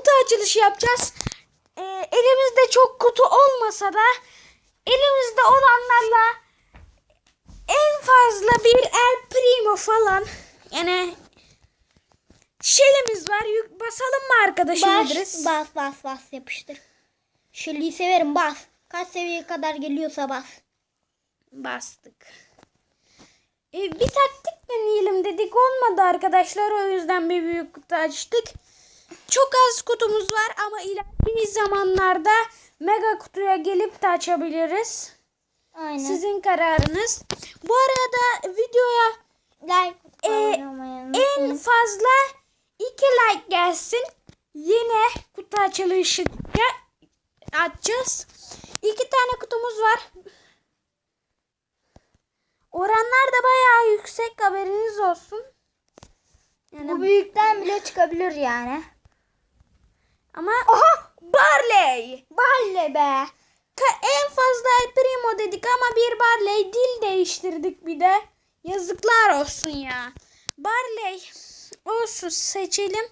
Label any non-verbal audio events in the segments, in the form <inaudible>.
kutu açılışı yapacağız. Ee, elimizde çok kutu olmasa da elimizde olanlarla en fazla bir El Primo falan yani şelimiz var. Yük basalım mı arkadaşım Bas, İdris? bas bas bas yapıştır. Şili'yi severim bas. Kaç seviyeye kadar geliyorsa bas. Bastık. Ee, bir taktik deneyelim dedik olmadı arkadaşlar o yüzden bir büyük kutu açtık. Çok az kutumuz var ama ileriki zamanlarda mega kutuya gelip de açabiliriz. Aynen. Sizin kararınız. Bu arada videoya like olmayı en fazla 2 like gelsin. Yine kutu açılışı açacağız. İki tane kutumuz var. Oranlar da bayağı yüksek haberiniz olsun. Yani Bu büyükten bile çıkabilir yani. Ama Aha! Barley. Balle be. Ka- en fazla El Primo dedik ama bir Barley dil değiştirdik bir de. Yazıklar olsun ya. Barley olsun seçelim.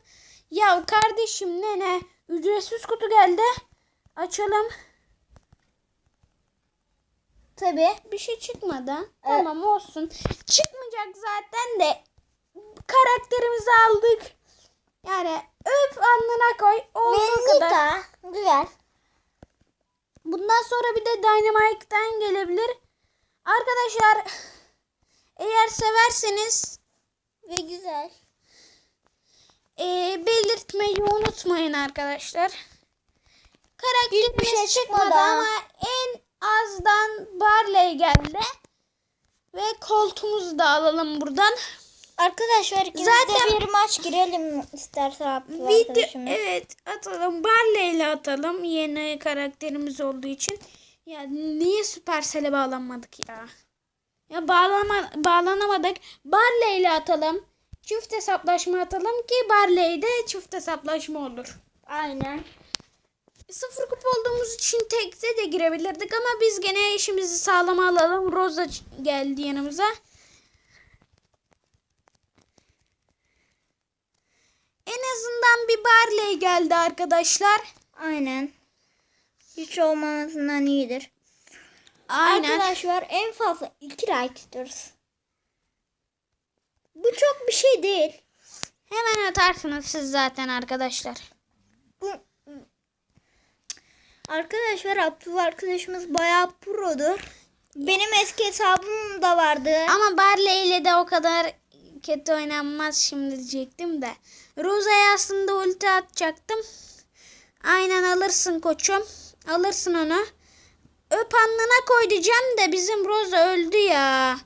Ya kardeşim ne ne ücretsiz kutu geldi. Açalım. Tabi. Bir şey çıkmadı. Tamam olsun. Çıkmayacak zaten de karakterimizi aldık. Yani öp alnına koy. Olduğu kadar. Güzel. Bundan sonra bir de Dynamite'den gelebilir. Arkadaşlar eğer severseniz Ve güzel. eee, belirtmeyi unutmayın arkadaşlar. Karakterimiz şey çıkmadı çıkmadı. ama en azdan Barley geldi. Ve koltuğumuzu da alalım buradan. Arkadaşlar ikimiz Zaten- de bir maç girelim isterse Abdullah Video evet atalım. Barley ile atalım. Yeni karakterimiz olduğu için. Ya niye Supercell'e bağlanmadık ya? Ya bağlama, bağlanamadık. Barley ile atalım. Çift hesaplaşma atalım ki Barley'de çift hesaplaşma olur. Aynen. Sıfır kupa olduğumuz için tekte de girebilirdik ama biz gene işimizi sağlama alalım. Rosa geldi yanımıza. En azından bir Barley geldi arkadaşlar. Aynen. Hiç olmamasından iyidir. Aynen. Arkadaşlar en fazla 2 like istiyoruz. Bu çok bir şey değil. Hemen atarsınız siz zaten arkadaşlar. Bu Arkadaşlar Abdullah arkadaşımız bayağı produr. Benim eski hesabım da vardı. Ama Barley ile de o kadar kötü oynanmaz şimdi diyecektim de. Rosa'ya aslında ulti atacaktım. Aynen alırsın koçum. Alırsın onu. Öp alnına koy diyeceğim de bizim Rosa öldü ya.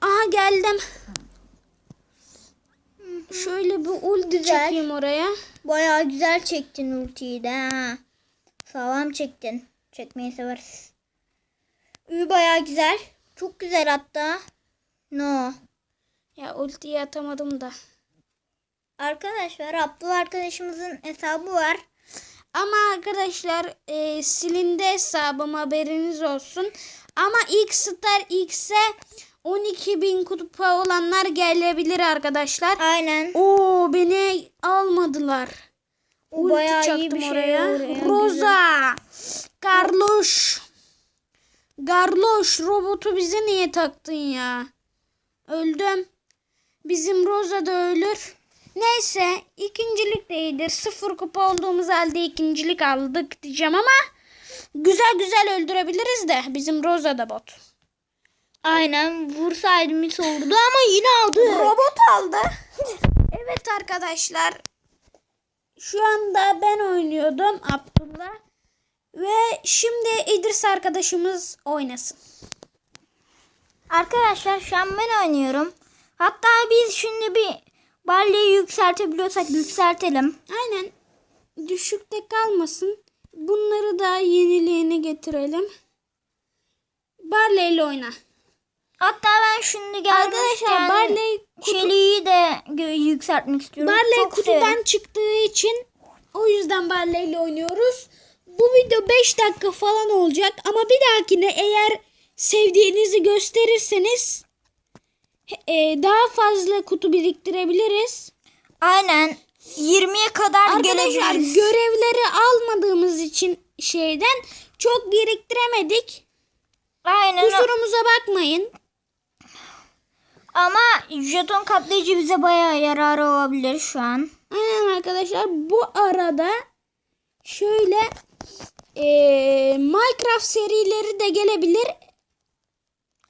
Aha geldim. Şöyle bir ulti Güzel. çekeyim oraya. Bayağı güzel çektin ultiyi de ha. Sağlam çektin. Çekmeyi severiz. Ü bayağı güzel. Çok güzel hatta. No. Ya ultiyi atamadım da. Arkadaşlar Abdullah arkadaşımızın hesabı var. Ama arkadaşlar e, silindi hesabım haberiniz olsun. Ama ilk Star X'e 12.000 kupa olanlar gelebilir arkadaşlar. Aynen. Oo beni almadılar. O Ulti bayağı iyi çaktım bir şey oraya. oraya. Rosa. Garloş. Garloş robotu bize niye taktın ya? Öldüm. Bizim Rosa da ölür. Neyse ikincilik de iyidir. Sıfır kupa olduğumuz halde ikincilik aldık diyeceğim ama güzel güzel öldürebiliriz de bizim Rosa da bot. Aynen vursaydı mis olurdu ama yine aldı. Robot aldı. <laughs> evet arkadaşlar. Şu anda ben oynuyordum Abdullah. Ve şimdi İdris arkadaşımız oynasın. Arkadaşlar şu an ben oynuyorum. Hatta biz şimdi bir balleyi yükseltebiliyorsak yükseltelim. Aynen. Düşükte kalmasın. Bunları da yeniliğine getirelim. Barley ile oyna. Hatta ben şimdi gelmişken Arkadaşlar Barley Şeli'yi de yükseltmek istiyorum. Barley Çok kutudan severim. çıktığı için o yüzden Barley ile oynuyoruz. Bu video 5 dakika falan olacak ama bir dahakine eğer sevdiğinizi gösterirseniz e, daha fazla kutu biriktirebiliriz. Aynen. 20'ye kadar Arkadaşlar gelebiliriz. görevleri almadığımız için şeyden çok biriktiremedik. Aynen Kusurumuza bakmayın. ama jeton katlayıcı bize bayağı yararı olabilir şu an. Aynen arkadaşlar bu arada şöyle eee, Minecraft serileri de gelebilir.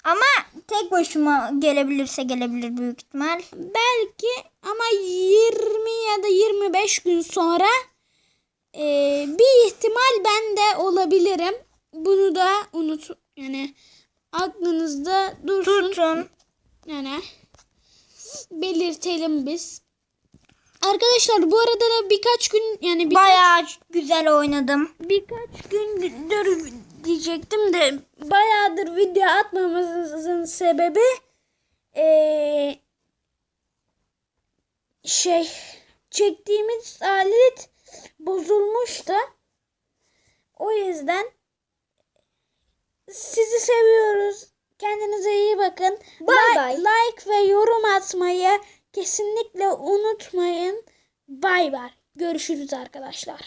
Ama tek başıma gelebilirse gelebilir büyük ihtimal. Belki ama 20 ya da 25 gün sonra eee, bir ihtimal ben de olabilirim. Bunu da unut yani aklınızda dursun. Tutun. Yani belirtelim biz. Arkadaşlar bu arada da birkaç gün yani birkaç, Bayağı güzel oynadım. birkaç gündür diyecektim de bayağıdır video atmamızın sebebi eee, şey çektiğimiz alet bozulmuştu. O yüzden sizi seviyoruz. Kendinize iyi bakın. Like- bay. like ve yorum atmayı kesinlikle unutmayın. Bay bay. Görüşürüz arkadaşlar.